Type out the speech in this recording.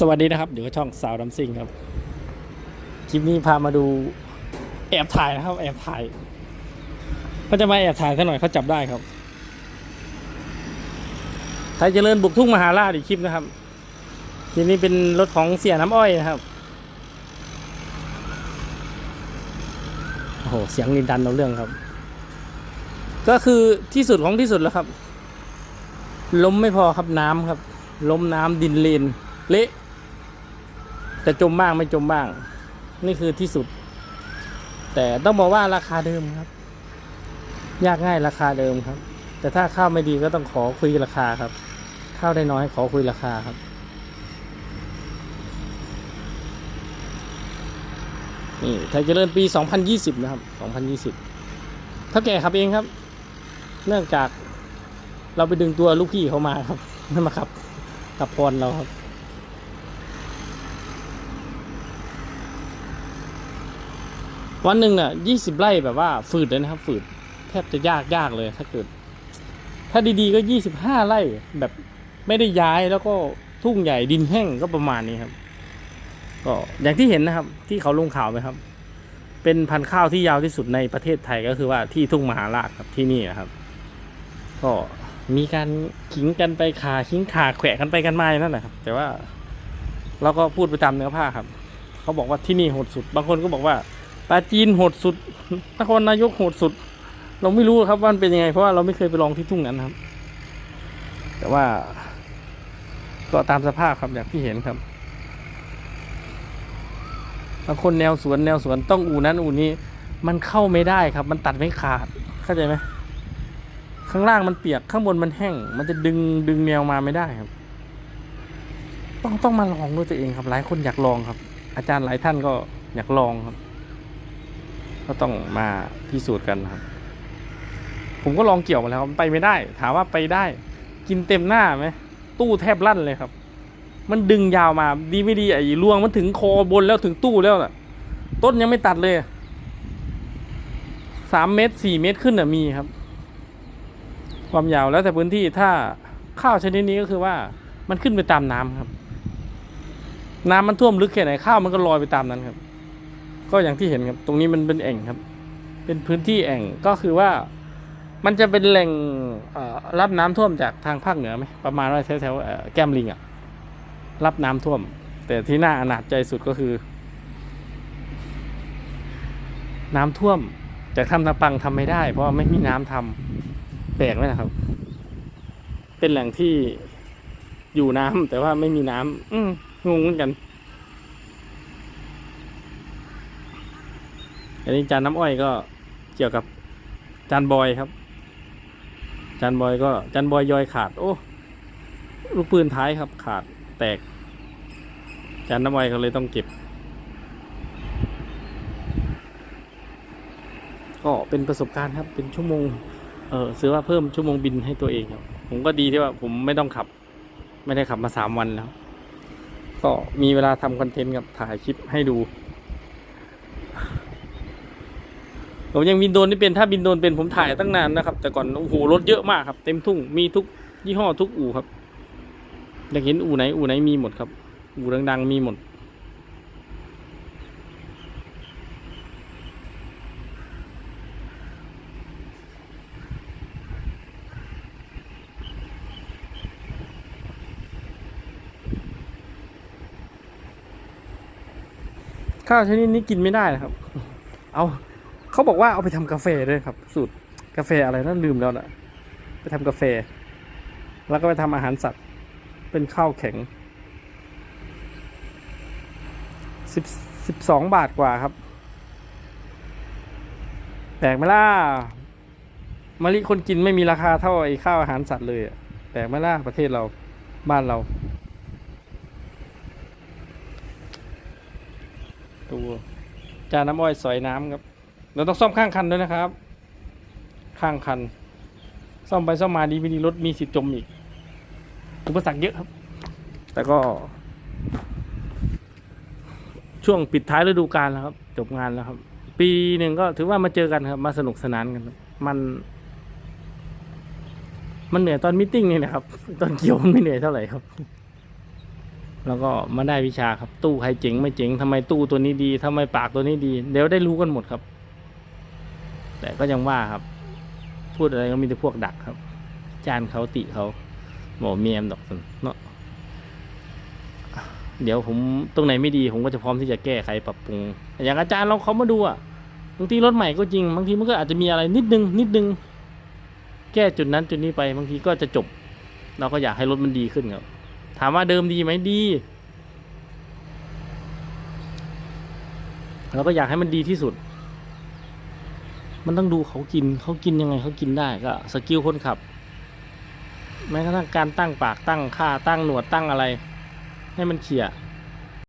สวัสดีนะครับเดี๋ยวช่องสาวดำซิงครับ คลิปนี้พามาดูแอบถ่ายนะครับ แอบถ่ายเขาจะมาแอบถ่ายซะหน่อยเขาจับได้ครับไทยเจริญบุกทุ่งมหาราชอีกคลิปนะครับ คลิปนี้เป็นรถของเสียน้ำอ้อยนะครับโอ้โหเสียงนินดันเอาเรื่องครับ ก็คือที่สุดของที่สุดแล้วครับ ล้มไม่พอครับน้ำครับ ล้มน้ำดินเลนเละ จะจมบ้างไม่จมบ้าง นี่คือที่สุด แต่ต้องบอกว่าราคาเดิมครับ ยากง่ายราคาเดิมครับ แต่ถ้าข้าวไม่ดีก็ต้องขอคุยราคาครับ ข้าวได้น้อยขอคุยราคาครับ นี่ไทยเจริญปี 2020 นะครับ 2020เท่าแก่ขับเองครับ เนื่องจากเราไปดึงตัวลูกพี่เขามาครับนั่นมาขับขับพรเราครับ วันหนึ่งน่ะยี่สิบไร่แบบว่าฝืดเลยนะครับ ฝืดแทบจะยากยากเลยถ้าเกิด ถ้าดีๆก็ยี่สิบห้าไร่แบบไม่ได้ย้ายแล้วก็ทุ่งใหญ่ดินแห้งก็ประมาณนี้ครับ ก็อย่างที่เห็นนะครับ ที่เขาลงข่าวไหมครับ เป็นพันธุ์ข้าวที่ยาวที่สุดในประเทศไทยก็คือว่าที่ทุ่งมหาราชครับที่นี่นะครับ ก็มีการขิงกันไปขาขิงขาแขวะกันไปกันมาอย่างนั่นแหละครับ แต่ว่าเราก็พูดไปตามเนื้อผ้าครับ เขาบอกว่าที่นี่โหดสุด บางคนก็บอกว่า ปลาจีนโหดสุด นครนายกโหดสุด เราไม่รู้ครับว่ามันเป็นยังไง เพราะว่าเราไม่เคยไปลองที่ทุ่งนั้นครับ แต่ว่า ก็ตามสภาพครับอย่างที่เห็นครับบางคนแนวสวนแนวสวนต้องอูนั้นอูนี้ มันเข้าไม่ได้ครับ มันตัดไม่ขาดเข้าใจไหมข้างล่างมันเปียกข้างบนมันแห้ง มันจะดึงดึงแนวมาไม่ได้ครับ ต้องต้องมาลองด้วยตัวเองครับ หลายคนอยากลองครับ อาจารย์หลายท่านก็อยากลองครับ ก็ต้องมาพิสูจน์กันครับ ผมก็ลองเกี่ยวมาแล้วมันไปไม่ได้ ถามว่าไปได้ กินเต็มหน้าไหมตู้แทบลั่นเลยครับ มันดึงยาวมาดีไม่ดีไอ้รวงมันถึงคอบนแล้วถึงตู้แล้วน่ะ ต้นยังไม่ตัดเลยสามเมตรสี่เมตรขึ้นน่ะมีครับ ความยาวแล้วแต่พื้นที่ถ้าข้าวชนิดนี้ก็คือว่ามันขึ้นไปตามน้ำครับ น้ำมันท่วมลึกแค่ไหนข้าวมันก็ลอยไปตามนั้นครับ ก็อย่างที่เห็นครับ ตรงนี้มันเป็นแอ่งครับ เป็นพื้นที่แอ่งก็คือว่ามันจะเป็นแหล่งรับน้ำท่วมจากทางภาคเหนือไหมประมาณว่าแถวๆแก้มลิงอะรับน้ำท่วม แต่ที่น่าอนาจใจสุดก็คือ น้ำท่วมแต่ทำนาปังทำไม่ได้ เพราะไม่มีน้ำทำแปลกไหมนะครับ เป็นแหล่งที่อยู่น้ำแต่ว่าไม่มีน้ำอืงงเหมือนกัน อันนี้จานน้ำอ้อยก็เกี่ยวกับจานบอยครับ จานบอยก็จานบอยยอยขาด โอ้ลูกปืนท้ายครับ ขาดแตก จานน้ำอ้อยก็เลยต้องเก็บ ก็เป็นประสบการณ์ครับเป็นชั่วโมง เออซื้อว่าเพิ่มชั่วโมงบินให้ตัวเองครับ ผมก็ดีที่ว่าผมไม่ต้องขับ ไม่ได้ขับมาสามวันแล้ว ก็มีเวลาทำคอนเทนต์กับถ่ายคลิปให้ดู ผมยังบินโดรนนี่เป็นถ้าบินโดรนเป็นผมถ่ายตั้งนานนะครับ แต่ก่อนโอ้โหรถเยอะมากครับ เต็มทุ่งมีทุกยี่ห้อทุกอู่ครับอยากเห็นอู่ไหนอู่ไหนมีหมดครับ อู่ดังๆมีหมดข้าวชนิดนี้กินไม่ได้นะครับ เอา เขาบอกว่าเอาไปทำกาแฟด้วยครับ สูตรกาแฟอะไรนั่นลืมแล้วนะไปทำกาแฟ แล้วก็ไปทำอาหารสัตว์ เป็นข้าวแข็งสิบสิบสองบาทกว่าครับแปลกไหมล่ะมะลิคนกินไม่มีราคาเท่าไอ้ข้าวอาหารสัตว์เลยอะแปลกไหมล่ะประเทศเราบ้านเรา ตัวจานน้ำอ้อยสอยน้ำครับ เราต้องซ่อมข้างคันด้วยนะครับ ข้างคัน ซ่อมไปซ่อมมาดีไม่ดีรถมีสิทธิ์จมอีกอุปสรรคเยอะครับ แต่ก็ ช่วงปิดท้ายฤดูกาลแล้วครับ จบงานแล้วครับ ปีหนึ่งก็ถือว่ามาเจอกันครับ มาสนุกสนานกัน มัน มันเหนื่อยตอนมิทติ้งนี่นะครับ ตอนเกี่ยวมันไม่เหนื่อยเท่าไหร่ครับแล้วก็มาได้วิชาครับ ตู้ใครเจ๋งไม่เจ๋งทำไมตู้ตัวนี้ดีทำไมปากตัวนี้ดี เดี๋ยวได้รู้กันหมดครับ แต่ก็ยังว่าครับ พูดอะไรก็มีแต่พวกดักครับ จานเขาติเขาบอเมียมดอกเนาะเดี๋ยวผมตรงไหนไม่ดีผมก็จะพร้อมที่จะแก้ไขปรับปรุง อย่างอาจารย์เราเขามาดูอะบางทีรถใหม่ก็จริง บางทีมันก็อาจจะมีอะไรนิดนึง นิดนึง แก้จุดนั้นจุดนี้ไป บางทีก็จะจบ เราก็อยากให้รถมันดีขึ้นครับ ถามว่าเดิมดีไหมดีเราก็อยากให้มันดีที่สุด มันต้องดูเขากินเขากินยังไงเขากินได้ก็สกิลคนขับแม้กระทั่งการตั้งปากตั้งค่าตั้งหนวดตั้งอะไร ให้มันเขี่ย